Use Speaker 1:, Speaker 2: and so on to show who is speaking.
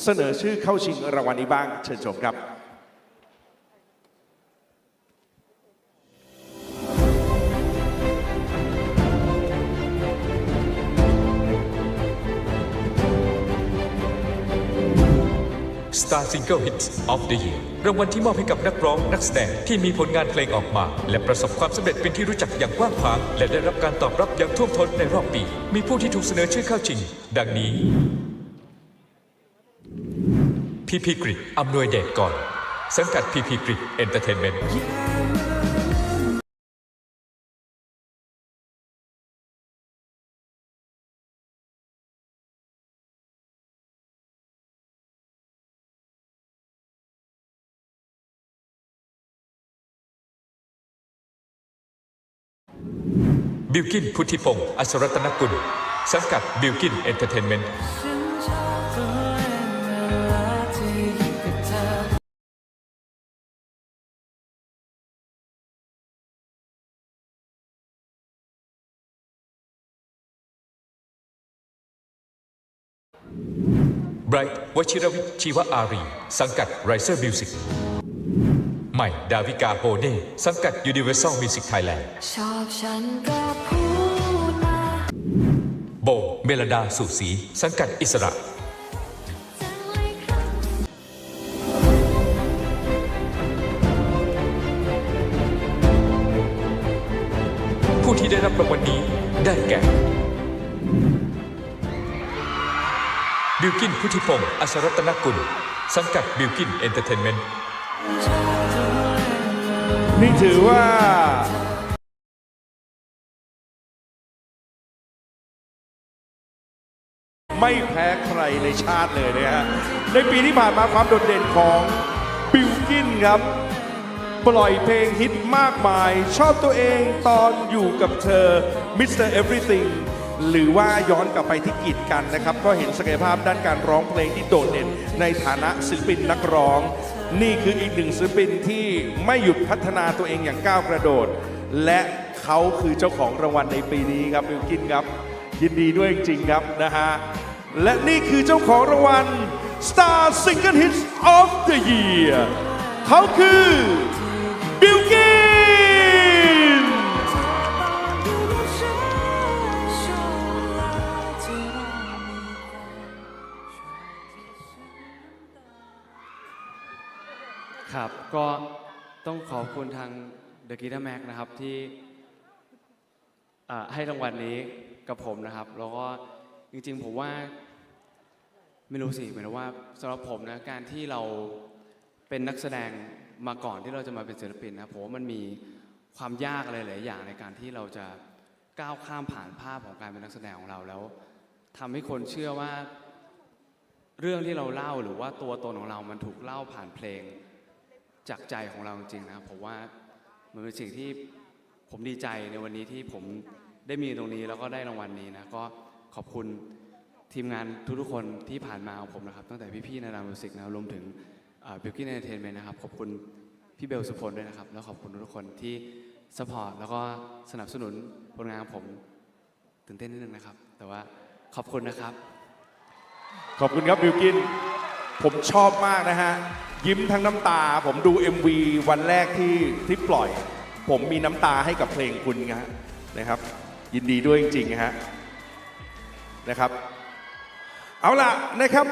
Speaker 1: เสนอชื่อเข้าชิงรางวัลนี้บ้างเชิญชมครับ
Speaker 2: Star Single Hits of the Year รางวัลที่มอบให้กับนักร้องนักแสดงที่มีผลงานเพลงออกมา และประสบความสำเร็จเป็นที่รู้จักอย่างกว้างขวาง และได้รับการตอบรับอย่างท่วมท้นในรอบปี มีผู้ที่ถูกเสนอชื่อเข้าชิง ดังนี้ พีพีกริอำนวยเดชก่อน สังกัดพีพีกริเอนเตอร์เทนเมนต์บิลกินพุทธิพงศ์อัศรัตนกุล สังกัดบิลกินเอนเตอร์เทนเมนต์ ไบรท์วชิรวิทย์ชีวอารี สังกัดไรเซอร์มิวสิกใหม่ ดาวิกาโฮเน่ สังกัด Universal Music Thailand
Speaker 3: ชอบฉันก็พูดมา
Speaker 2: โบ เมลดาสุสี สังกัดอิสระ
Speaker 3: สักหลายครั้ง
Speaker 2: ผู้ที่ได้รับรางวัลนี้ได้แก่ บิลกินพุทธิพงศ์อัศรัตนกุล สังกัดบิลกินเอนเตอร์เทนเมนต์
Speaker 1: นี่ถือว่าไม่แพ้ใครในชาติเลยนะฮะ ในปีที่ผ่านมาความโดดเด่นของบิลกินครับ ปล่อยเพลงฮิตมากมาย ชอบตัวเองตอนอยู่กับเธอ Mr. Everything หรือว่าย้อนกลับไปที่กีดกันนะครับ ก็เห็นศักยภาพด้านการร้องเพลงที่โดดเด่น ในฐานะศิลปินนักร้อง นี่คืออีกหนึ่งศิลปินที่ไม่หยุดพัฒนาตัวเองอย่างก้าวกระโดด และเขาคือเจ้าของรางวัลในปีนี้ครับบิลกินครับ ยินดีด้วยจริงครับนะฮะและนี่คือเจ้าของรางวัล Star Single Hits of the Year เขาคือ
Speaker 4: ครับ ก็ต้องขอบคุณทาง The g u i t a r Mac นะครับที่อ่าให้รางวัลนี้กับผมนะครับ แล้วก็จริงๆผมว่าไม่รู้สิหมายถึงว่าสำหรับผมนะการที่เราเป็นนักแสดงมาก่อนที่เราจะมาเป็นศิลปินนะผมว่ามันมีความยากอะไรหลายอย่างในการที่เราจะก้าวข้ามผ่านภาพของการเป็นนักแสดงของเราแล้วทำให้คนเชื่อว่า เรื่องที่เราเล่าหรือว่าตัวตนของเรามันถูกเล่าผ่านเพลง จากใจของเราจริงๆนะครับผมว่ามันเป็นสิ่งที่ผมดีใจในวันนี้ที่ผมได้มีตรงนี้แล้วก็ได้รางวัลนี้นะก็ขอบคุณทีมงานทุกๆคนที่ผ่านมาของผมนะครับตั้งแต่พี่ๆในรามิวสิกนะรวมถึงบิลกิ้นเอนเตอร์เทนเมนต์นะครับขอบคุณพี่เบลสุพลด้วยนะครับแล้วขอบคุณทุกคนที่สปอร์ตแล้วก็สนับสนุนผลงานของผมตื่นเต้นนิดนึงนะครับ แต่ว่าขอบคุณนะครับ
Speaker 1: ขอบคุณครับบิลกิน ผมชอบมากนะฮะ ยิ้มทั้งน้ำตา ผมดู MV วันแรกที่ที่ปล่อย ผมมีน้ำตาให้กับเพลงคุณนะฮะนะครับ ยินดีด้วยจริงๆนะฮะนะครับ เอาล่ะนะครับ